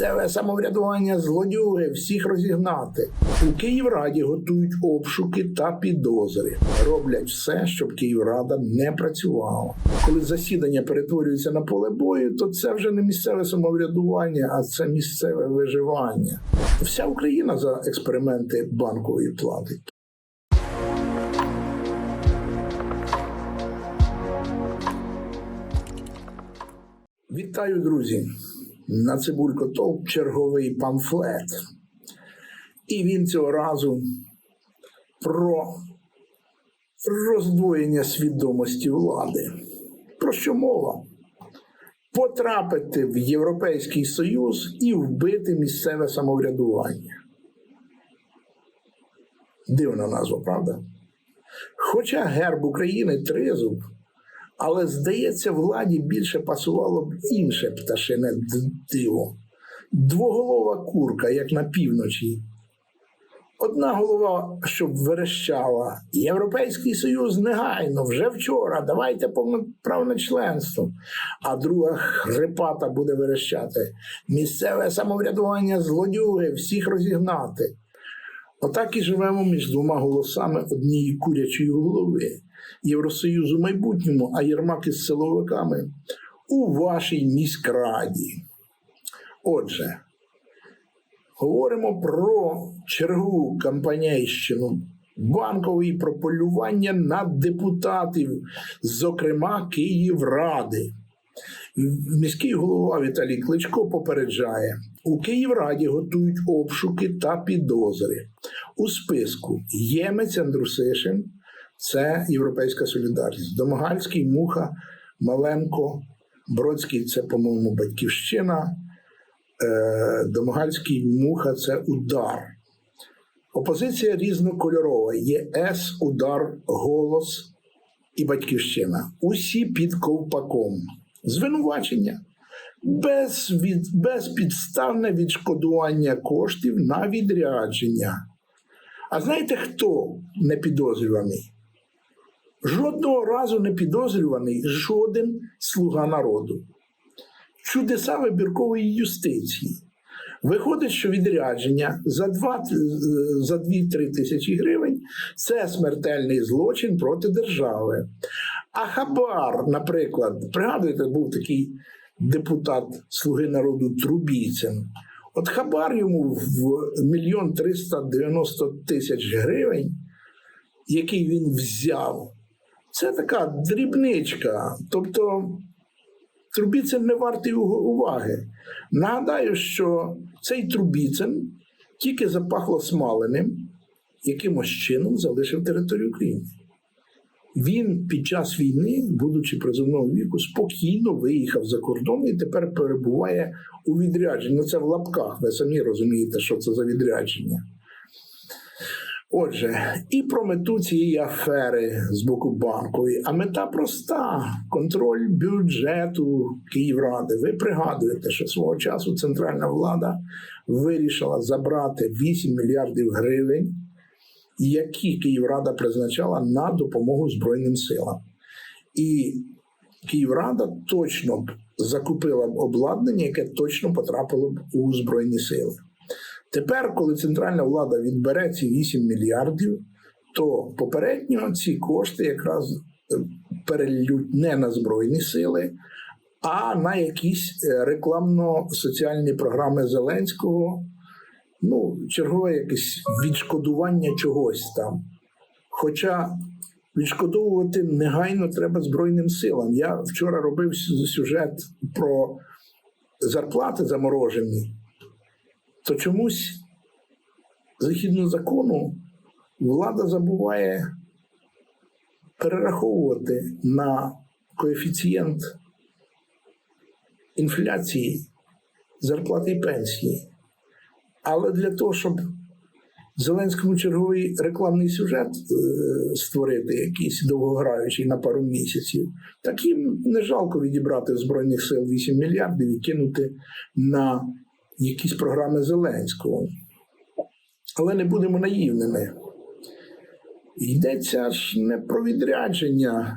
Місцеве самоврядування злодюги, всіх розігнати. У Київраді готують обшуки та підозри. Роблять все, щоб Київрада не працювала. Коли засідання перетворюється на поле бою, то це вже не місцеве самоврядування, а це місцеве виживання. Вся Україна за експерименти банкової платить. Вітаю, друзі! На Цибулько Толк черговий памфлет. І він цього разу про роздвоєння свідомості влади. Про що мова? Потрапити в Європейський Союз і вбити місцеве самоврядування. Дивна назва, правда? Хоча герб України тризуб, але, здається, владі більше пасувало б інше пташине диво. Двоголова курка, як на півночі. Одна голова, щоб верещала. Європейський Союз негайно, вже вчора, давайте повноправне членство. А друга хрипата буде верещати. Місцеве самоврядування злодюги, всіх розігнати. Отак і живемо між двома голосами однієї курячої голови. Євросоюзу майбутньому, а Єрмак із силовиками у вашій міськраді. Отже, говоримо про чергову кампанійщину банкової про полювання на депутатів, зокрема Київради. Міський голова Віталій Кличко попереджає: у Київраді готують обшуки та підозри. У списку Ємець Андрусишин, це Європейська Солідарність, Домагальський, Муха, Маленко, Бродський це, по-моєму, Батьківщина, е, Домагальський, Муха це удар. Опозиція різнокольорова. ЄС, удар, голос і батьківщина. Усі під ковпаком. Звинувачення. Без від, безпідставне відшкодування коштів на відрядження. А знаєте, хто не підозрюваний? Жодного разу не підозрюваний жоден слуга народу. Чудеса вибіркової юстиції. Виходить, що відрядження за 2 за 2-3 тисячі гривень це смертельний злочин проти держави. А хабар, наприклад, пригадуєте, був такий депутат Слуги народу Трубійцин. От хабар йому в мільйон триста дев'яносто тисяч гривень, який він взяв, це така дрібничка. Тобто Трубіцин не вартий уваги. Нагадаю, що цей Трубіцин тільки запахло смаленим, якимось чином залишив територію України. Він під час війни, будучи призовного віку, спокійно виїхав за кордон і тепер перебуває у відрядженні. Ну, це в лапках. Ви самі розумієте, що це за відрядження. Отже, і про мету цієї афери з боку банкової. А мета проста: контроль бюджету Київради. Ви пригадуєте, що свого часу центральна влада вирішила забрати 8 мільярдів гривень, які Київрада призначала на допомогу Збройним силам. І Київрада точно закупила б обладнання, яке точно потрапило б у Збройні сили. Тепер, коли центральна влада відбере ці 8 мільярдів, то попередньо ці кошти якраз е, перелють не на Збройні сили, а на якісь е, рекламно-соціальні програми Зеленського. Ну, чергове якесь відшкодування чогось там. Хоча відшкодовувати негайно треба Збройним силам. Я вчора робив сюжет про зарплати заморожені то чомусь, згідно закону, влада забуває перераховувати на коефіцієнт інфляції зарплати і пенсії. Але для того, щоб Зеленському черговий рекламний сюжет е, створити, якийсь довгограючий на пару місяців, так їм не жалко відібрати Збройних сил 8 мільярдів і кинути на якісь програми Зеленського. Але не будемо наївними. Йдеться ж не про відрядження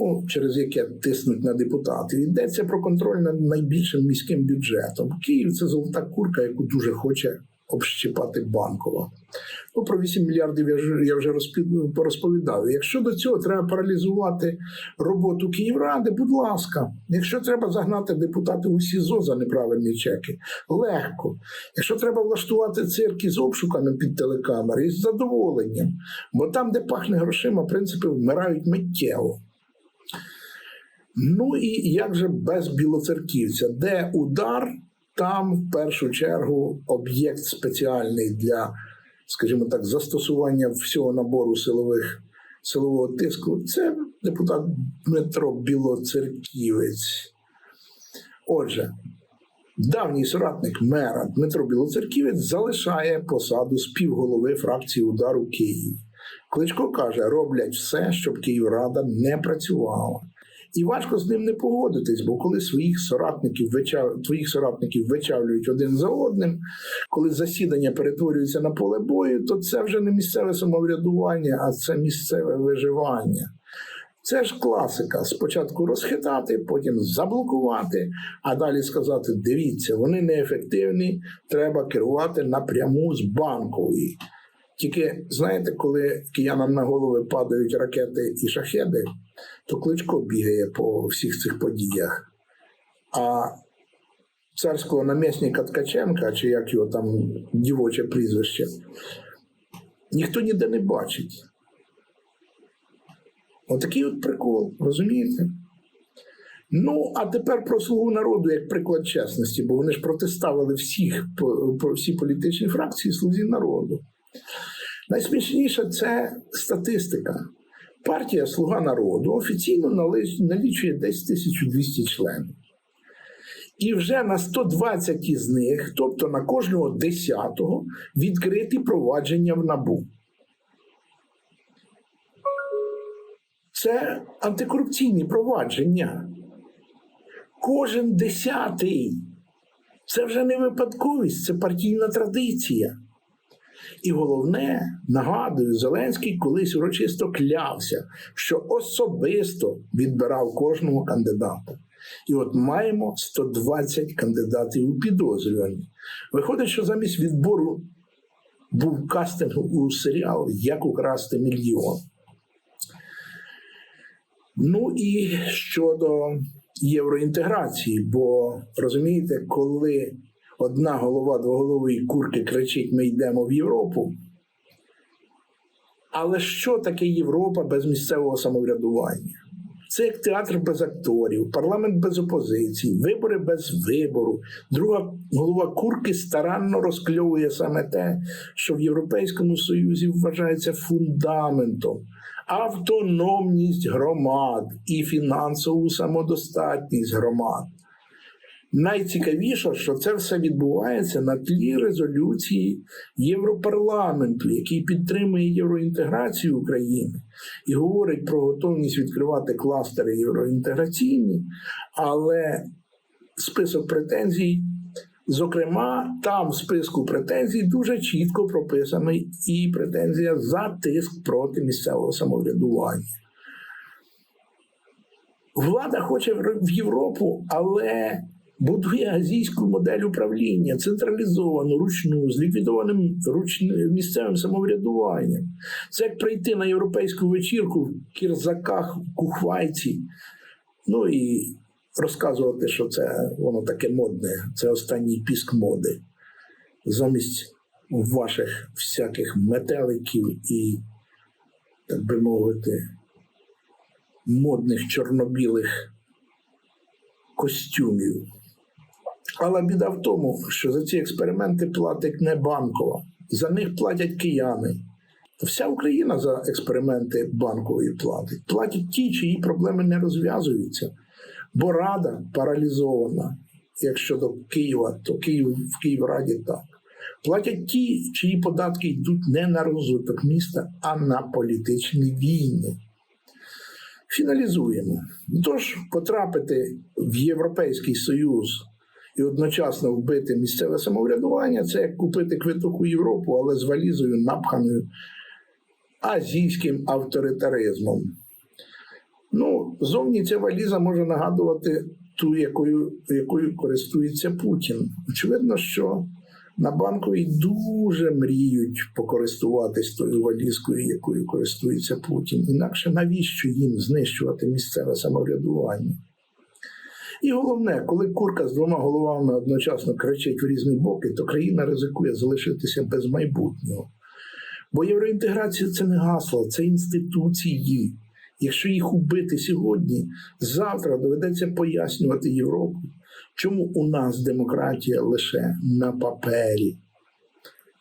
ну, через яке тиснуть на депутатів. Йдеться про контроль над найбільшим міським бюджетом. Київ це золота курка, яку дуже хоче общипати банкова. Ну, про 8 мільярдів я вже, розпі- порозповідав. Якщо до цього треба паралізувати роботу Київради, будь ласка. Якщо треба загнати депутатів у СІЗО за неправильні чеки, легко. Якщо треба влаштувати цирк із обшуками під телекамери, із задоволенням. Бо там, де пахне грошима, принципи вмирають миттєво. Ну і як же без білоцерківця, де удар, там в першу чергу об'єкт спеціальний для, скажімо так, застосування всього набору силових силового тиску. Це депутат Дмитро Білоцерківець. Отже, давній соратник мера Дмитро Білоцерківець залишає посаду співголови фракції удару Київ. Кличко каже, роблять все, щоб Київрада не працювала. І важко з ним не погодитись, бо коли своїх соратників вичав... твоїх соратників вичавлюють один за одним, коли засідання перетворюється на поле бою, то це вже не місцеве самоврядування, а це місцеве виживання. Це ж класика. Спочатку розхитати, потім заблокувати, а далі сказати: дивіться, вони неефективні, треба керувати напряму з банкової. Тільки знаєте, коли киянам на голови падають ракети і шахеди, то кличко бігає по всіх цих подіях. А царського намісника Ткаченка, чи як його там дівоче прізвище, ніхто ніде не бачить. Отакий от прикол, розумієте? Ну, а тепер про слугу народу як приклад чесності, бо вони ж протиставили всіх всі політичні фракції слузі народу. Найсмішніше це статистика. Партія Слуга народу офіційно налічує десь 1200 членів. І вже на 120 із них, тобто на кожного десятого, відкриті провадження в набу. Це антикорупційні провадження. Кожен десятий. Це вже не випадковість, це партійна традиція. І головне, нагадую, Зеленський колись урочисто клявся, що особисто відбирав кожного кандидата. І от маємо 120 кандидатів у підозрювані. Виходить, що замість відбору був кастинг у серіал Як украсти мільйон. Ну і щодо євроінтеграції, бо розумієте, коли одна голова двоголової курки кричить: Ми йдемо в Європу. Але що таке Європа без місцевого самоврядування? Це як театр без акторів, парламент без опозиції, вибори без вибору. Друга голова курки старанно розкльовує саме те, що в Європейському Союзі вважається фундаментом, автономність громад і фінансову самодостатність громад. Найцікавіше, що це все відбувається на тлі резолюції Європарламенту, який підтримує євроінтеграцію України і говорить про готовність відкривати кластери євроінтеграційні, але список претензій, зокрема, там в списку претензій дуже чітко прописаний і претензія за тиск проти місцевого самоврядування. Влада хоче в Європу, але будує азійську модель управління, централізовану, ручну, з ліквідованим ручним місцевим самоврядуванням. Це як прийти на європейську вечірку в кірзаках, в кухвайці, ну і розказувати, що це воно таке модне, це останній піск моди. Замість ваших всяких метеликів і, так би мовити, модних чорно-білих костюмів. Але біда в тому, що за ці експерименти платить не банкова, за них платять кияни. Вся Україна за експерименти банкової платить. Платять ті, чиї проблеми не розв'язуються, бо рада паралізована. Якщо до Києва, то Київ в Київраді так. Платять ті, чиї податки йдуть не на розвиток міста, а на політичні війни. Фіналізуємо. Тож потрапити в Європейський Союз і одночасно вбити місцеве самоврядування це як купити квиток у Європу, але з валізою напханою азійським авторитаризмом. Ну, зовні ця валіза може нагадувати ту, якою, якою користується Путін. Очевидно, що на банковій дуже мріють покористуватись тою валізкою, якою користується Путін. Інакше навіщо їм знищувати місцеве самоврядування? І головне, коли курка з двома головами одночасно кричить в різні боки, то країна ризикує залишитися без майбутнього. Бо євроінтеграція це не гасло, це інституції. Якщо їх убити сьогодні, завтра доведеться пояснювати Європу, чому у нас демократія лише на папері.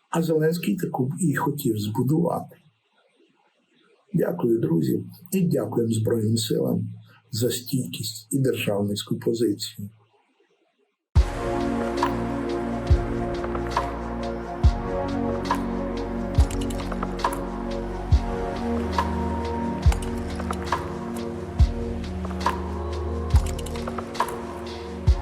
А Зеленський таку і хотів збудувати. Дякую, друзі, і дякуємо Збройним силам за стійкість і державницьку позицію.